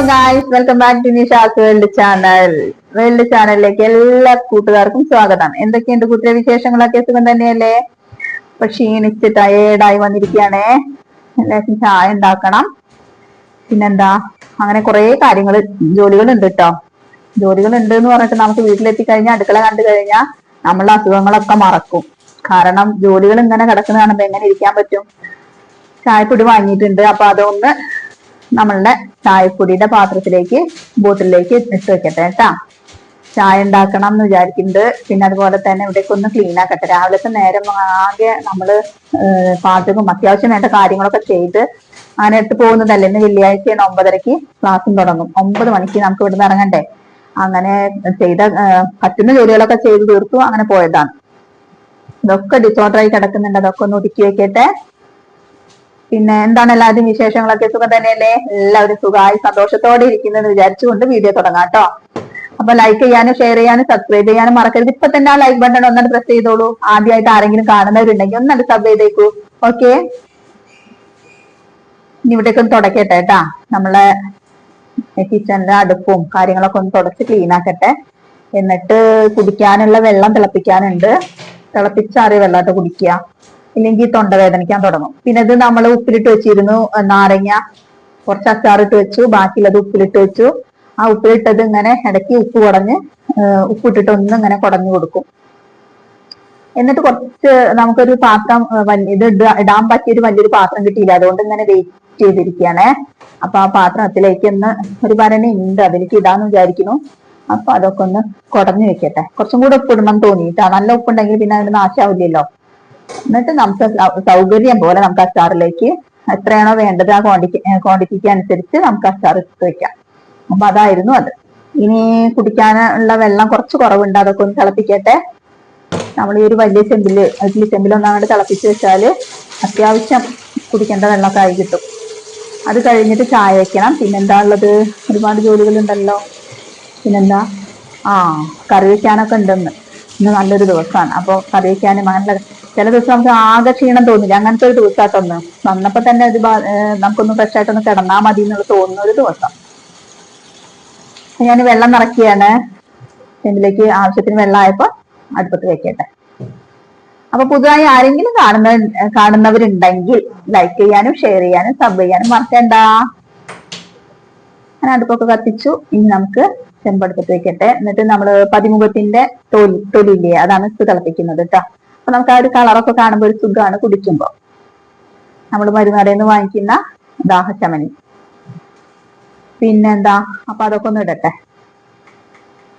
Hello guys welcome back to Nisha's world channel world ചാനലിലേക്ക് എല്ലാ കൂട്ടുകാർക്കും സ്വാഗതം. എന്തൊക്കെയുണ്ട് കൂട്ടിലെ വിശേഷങ്ങളൊക്കെ? സുഖം തന്നെയല്ലേ? അപ്പൊ ക്ഷീണിച്ച് ടയേർഡായി വന്നിരിക്കുകയാണേ. എല്ലാവർക്കും ചായ ഉണ്ടാക്കണം. പിന്നെന്താ? അങ്ങനെ കുറെ കാര്യങ്ങൾ ജോലികൾ ഉണ്ട് കേട്ടോ ജോലികൾ ഉണ്ട് എന്ന് പറഞ്ഞിട്ട് നമുക്ക് വീട്ടിലെത്തി കഴിഞ്ഞാൽ അടുക്കള കണ്ടു കഴിഞ്ഞാൽ നമ്മളുടെ അസുഖങ്ങളൊക്കെ മറക്കും. കാരണം ജോലികൾ ഇങ്ങനെ കിടക്കുന്ന കാണുമ്പോ എങ്ങനെ ഇരിക്കാൻ പറ്റും? ചായപ്പൊടി വാങ്ങിയിട്ടുണ്ട്. അപ്പൊ അതൊന്ന് നമ്മളുടെ ചായപ്പൊടിയുടെ പാത്രത്തിലേക്ക് ബോട്ടിലേക്ക് ഇട്ട് വെക്കട്ടെ കേട്ടാ ചായ ഉണ്ടാക്കണം എന്ന് വിചാരിക്കുന്നുണ്ട്. പിന്നെ അതുപോലെ തന്നെ ഇവിടേക്ക് ഒന്ന് ക്ലീൻ ആക്കട്ടെ. രാവിലത്തെ നേരം ആകെ നമ്മൾ പാചകം അത്യാവശ്യം വേണ്ട കാര്യങ്ങളൊക്കെ ചെയ്ത് അങ്ങനെ എടുത്ത് പോകുന്നതല്ലേ. ഇന്ന് വെള്ളിയാഴ്ചയാണ് ഒമ്പതരക്ക് ക്ലാസ്സും തുടങ്ങും. ഒമ്പത് മണിക്ക് നമുക്ക് ഇവിടുന്ന് ഇറങ്ങണ്ടേ? അങ്ങനെ ചെയ്ത പറ്റുന്ന ജോലികളൊക്കെ ചെയ്ത് തീർത്തു അങ്ങനെ പോയതാണ്. ഇതൊക്കെ ഡിസോർഡർ ആയി കിടക്കുന്നുണ്ട്. അതൊക്കെ ഒന്ന് ഒതുക്കി വെക്കട്ടെ. പിന്നെ എന്താണ് എല്ലാവരും വിശേഷങ്ങളൊക്കെ? സുഖം തന്നെയല്ലേ? എല്ലാവരും സുഖമായി സന്തോഷത്തോടെ ഇരിക്കുന്നെന്ന് വിചാരിച്ചുകൊണ്ട് വീഡിയോ തുടങ്ങാം കേട്ടോ. അപ്പൊ ലൈക്ക് ചെയ്യാനും ഷെയർ ചെയ്യാനും സബ്സ്ക്രൈബ് ചെയ്യാനും മറക്കരുത്. ഇപ്പൊ തന്നെ ആ ലൈക്ക് ബട്ടൺ ഒന്നും പ്രസ് ചെയ്തോളൂ. ആദ്യമായിട്ട് ആരെങ്കിലും കാണുന്നവരുണ്ടെങ്കിൽ ഒന്നത് സബ് ചെയ്തേക്കൂ. ഓക്കെ ഇനി ഇവിടേക്ക് ഒന്ന് തുടക്കട്ടെ കേട്ടാ. നമ്മളെ കിച്ചണിലെ അടുപ്പും കാര്യങ്ങളൊക്കെ ഒന്ന് തുടച്ച് ക്ലീൻ ആക്കട്ടെ. എന്നിട്ട് കുടിക്കാനുള്ള വെള്ളം തിളപ്പിക്കാനുണ്ട്. തിളപ്പിച്ചാറിയ വെള്ളമായിട്ട് കുടിക്കുക. ഇല്ലെങ്കിൽ തൊണ്ട വേദനിക്കാൻ തുടങ്ങും. പിന്നെ ഇത് നമ്മൾ ഉപ്പിലിട്ട് വെച്ചിരുന്നു നാരങ്ങ കുറച്ച് അച്ചാറിട്ട് വെച്ചു ബാക്കിയുള്ളത് ഉപ്പിലിട്ട് വെച്ചു. ആ ഉപ്പിലിട്ടത് ഇങ്ങനെ ഇടയ്ക്ക് ഉപ്പ് കുടഞ്ഞ് ഉപ്പിട്ടിട്ട് ഒന്ന് ഇങ്ങനെ കുടഞ്ഞു കൊടുക്കും. എന്നിട്ട് കുറച്ച് നമുക്കൊരു പാത്രം ഇത് ഇടാൻ പറ്റിയ ഒരു വലിയൊരു പാത്രം കിട്ടിയില്ല. അതുകൊണ്ട് ഇങ്ങനെ വെയിറ്റ് ചെയ്തിരിക്കുകയാണേ. അപ്പൊ ആ പാത്രത്തിലേക്ക് ഒന്ന് ഒരു ഭരണി ഉണ്ട് അതിലേക്ക് ഇടാന്ന് വിചാരിക്കുന്നു. അപ്പൊ അതൊക്കെ ഒന്ന് കുടഞ്ഞു വെക്കട്ടെ. കുറച്ചും കൂടെ ഉപ്പിടണം തോന്നിയിട്ടാ. നല്ല ഉപ്പുണ്ടെങ്കിൽ പിന്നെ അതിന് നാശാവില്ലല്ലോ. എന്നിട്ട് നമുക്ക് സൗകര്യം പോലെ നമുക്ക് അച്ചാറിലേക്ക് എത്രയാണോ വേണ്ടത് ആ ക്വാണ്ടിറ്റി ക്വാണ്ടിറ്റിക്ക് അനുസരിച്ച് നമുക്ക് അച്ചാർ ഇട്ട് വെക്കാം. അപ്പൊ അതായിരുന്നു അത്. ഇനി കുടിക്കാനുള്ള വെള്ളം കുറച്ച് കുറവുണ്ട്. അതൊക്കെ ഒന്ന് തിളപ്പിക്കട്ടെ. നമ്മൾ ഈ ഒരു വലിയ ചെമ്പിൽ വലിയ ചെമ്പിൽ ഒന്നങ്ങോട്ട് തിളപ്പിച്ച് വെച്ചാൽ അത്യാവശ്യം കുടിക്കേണ്ട വെള്ളമൊക്കെ ആയി കിട്ടും. അത് കഴിഞ്ഞിട്ട് ചായ വെക്കണം. പിന്നെന്താ ഉള്ളത്? ഒരുപാട് ജോലികളുണ്ടല്ലോ. പിന്നെന്താ? ആ കറി വെക്കാനൊക്കെ ഉണ്ടെന്ന്. ഇന്ന് നല്ലൊരു ദിവസമാണ്. അപ്പോൾ കറി വെക്കാനും അങ്ങനെ ചില ദിവസം നമുക്ക് ആകെ ക്ഷീണം തോന്നില്ല. അങ്ങനത്തെ ഒരു ദിവസമായിട്ടൊന്ന് വന്നപ്പോ തന്നെ ഒരു നമുക്കൊന്ന് ഫ്രഷ് ആയിട്ടൊന്ന് കിടന്നാ മതി എന്നുള്ള തോന്നുന്ന ഒരു ദിവസം. ഞാൻ വെള്ളം നിറക്കിയാണ് എന്തിലേക്ക് ആവശ്യത്തിന് വെള്ളമായപ്പോ അടുപ്പത്ത് വെക്കട്ടെ. അപ്പൊ പുതുതായി ആരെങ്കിലും കാണുന്ന കാണുന്നവരുണ്ടെങ്കിൽ ലൈക്ക് ചെയ്യാനും ഷെയർ ചെയ്യാനും സബ് ചെയ്യാനും മറക്കണ്ട. ഞാൻ അടുപ്പൊക്കെ കത്തിച്ചു. ഇനി നമുക്ക് ചെമ്പടുപ്പത്ത് വെക്കട്ടെ. എന്നിട്ട് നമ്മൾ പതിമുഖത്തിന്റെ തൊലി തൊലിയില്ലേ അതാണ് തിളപ്പിക്കുന്നത് കേട്ടോ അപ്പൊ നമുക്ക് ആ ഒരു കളറൊക്കെ കാണുമ്പോൾ ഒരു സുഖമാണ് കുടിക്കുമ്പോ. നമ്മൾ മരുന്നടയിൽ നിന്ന് വാങ്ങിക്കുന്ന ദാഹശമനി. പിന്നെന്താ? അപ്പൊ അതൊക്കെ ഒന്ന് ഇടട്ടെ.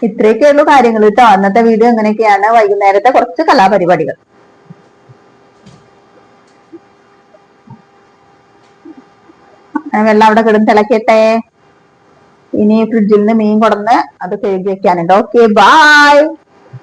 ഇത്രയൊക്കെ ഉള്ളു കാര്യങ്ങൾ കേട്ടോ അന്നത്തെ വീഡിയോ എങ്ങനെയൊക്കെയാണ് വൈകുന്നേരത്തെ കുറച്ച് കലാപരിപാടികൾ. വെള്ളം അവിടെ കിടന്ന് തിളക്കട്ടെ. ഇനി ഫ്രിഡ്ജിൽ നിന്ന് മീൻ കൊടന്ന് അത് കഴുകി വെക്കാനുണ്ട്. Okay bye